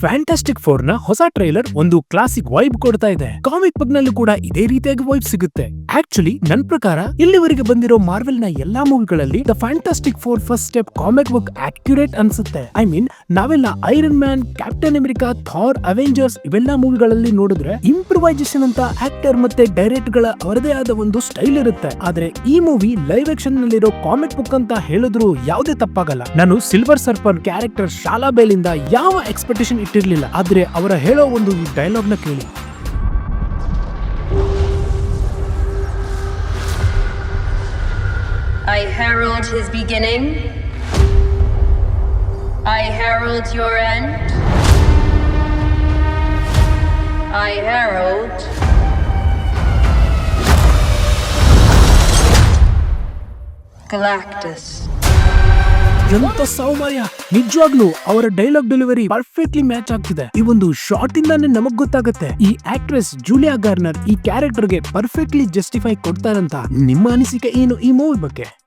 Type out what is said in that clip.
Fantastic ಫೋರ್ನ ಹೊಸ trailer ಒಂದು classic vibe ಕೊಡ್ತಾ ಇದೆ. ಕಾಮಿಕ್ ಬುಕ್ ನಲ್ಲೂ ಕೂಡ ಇದೇ ರೀತಿಯಾಗಿ ವೈಬ್ ಸಿಗುತ್ತೆ. ಆಕ್ಚುಲಿ ನನ್ ಪ್ರಕಾರ ಇಲ್ಲಿವರೆಗೆ ಬಂದಿರೋ ಮಾರ್ವೆಲ್ನ ಎಲ್ಲಾ ಮೂವಿಗಳಲ್ಲಿ the Fantastic Four First Step comic book accurate ಅನ್ಸುತ್ತೆ. ಐ ಮೀನ್ ನಾವೆಲ್ಲ Iron Man Captain America Thor Avengers ಇವೆಲ್ಲ ಮೂವಿಗಳಲ್ಲಿ ನೋಡಿದ್ರೆ ಇಂಪ್ರೊವೈಸೇಷನ್ ಅಂತ ಆಕ್ಟರ್ ಮತ್ತೆ ಡೈರೆಕ್ಟ್ಗಳ ಅವರದೇ ಆದ ಒಂದು ಸ್ಟೈಲ್ ಇರುತ್ತೆ. ಆದ್ರೆ ಈ ಮೂವಿ ಲೈವ್ ಆಕ್ಷನ್ ನಲ್ಲಿರೋ ಕಾಮಿಕ್ ಬುಕ್ ಅಂತ ಹೇಳಿದ್ರು ಯಾವುದೇ ತಪ್ಪಾಗಲ್ಲ. ನಾನು ಸಿಲ್ವರ್ ಸರ್ಪರ್ ಕ್ಯಾರೆಕ್ಟರ್ ಶಾಲಾ ಬೇಲಿಂದ ಯಾವ ಎಕ್ಸ್ಪೆಕ್ಟೇಷನ್ ಇಟ್ಟಿರ್ಲಿಲ್ಲ ಆದರೆ ಅವರ ಹೇಳೋ ಒಂದು ಈ ಡೈಲಾಗ್ನ ಕೇಳಿ I herald his beginning. I herald your end. I herald Galactus. ಎಂತ ಸೌಮರ್ಯ? ನಿಜವಾಗ್ಲೂ ಅವರ ಡೈಲಾಗ್ ಡೆಲಿವರಿ ಪರ್ಫೆಕ್ಟ್ಲಿ ಮ್ಯಾಚ್ ಆಗ್ತಿದೆ. ಈ ಒಂದು ಶಾರ್ಟ್ ಇಂದಾನೆ ನಮಗ್ ಗೊತ್ತಾಗುತ್ತೆ. ಈ ಆಕ್ಟ್ರೆಸ್ ಜೂಲಿಯಾ ಗಾರ್ನರ್ ಈ ಕ್ಯಾರೆಕ್ಟರ್ಗೆ ಪರ್ಫೆಕ್ಟ್ಲಿ ಜಸ್ಟಿಫೈ ಕೊಡ್ತಾರಂತ. ನಿಮ್ಮ ಅನಿಸಿಕೆ ಏನು ಈ ಮೂವಿ ಬಗ್ಗೆ?